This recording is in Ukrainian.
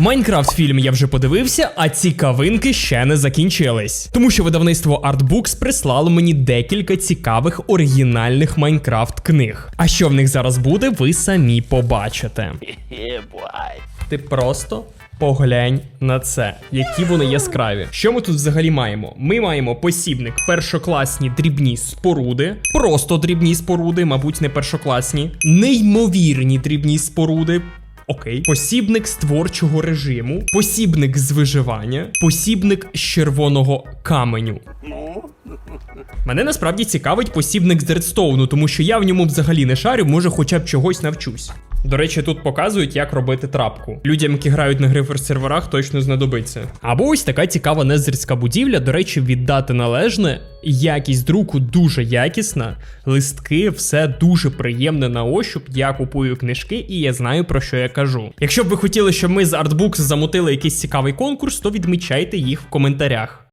Майнкрафт фільм я вже подивився, а цікавинки ще не закінчились. Тому що видавництво Artbooks прислало мені декілька цікавих оригінальних Майнкрафт книг. А що в них зараз буде, ви самі побачите. Ти просто поглянь на це, які вони яскраві. Що ми тут взагалі маємо? Ми маємо посібник першокласні дрібні споруди, просто дрібні споруди, мабуть, не першокласні, неймовірні дрібні споруди. Окей, посібник з творчого режиму, посібник з виживання, посібник з червоного каменю. Мене насправді цікавить посібник з редстоуну, тому що я в ньому взагалі не шарю, може хоча б чогось навчусь. До речі, тут показують, як робити трапку. Людям, які грають на грифер серверах, точно знадобиться. Або ось така цікава незерська будівля. До речі, віддати належне. Якість друку дуже якісна, листки, все дуже приємне на ощуп. Я купую книжки і я знаю про що я кажу. Якщо б ви хотіли, щоб ми з Artbooks замутили якийсь цікавий конкурс, то відмічайте їх в коментарях.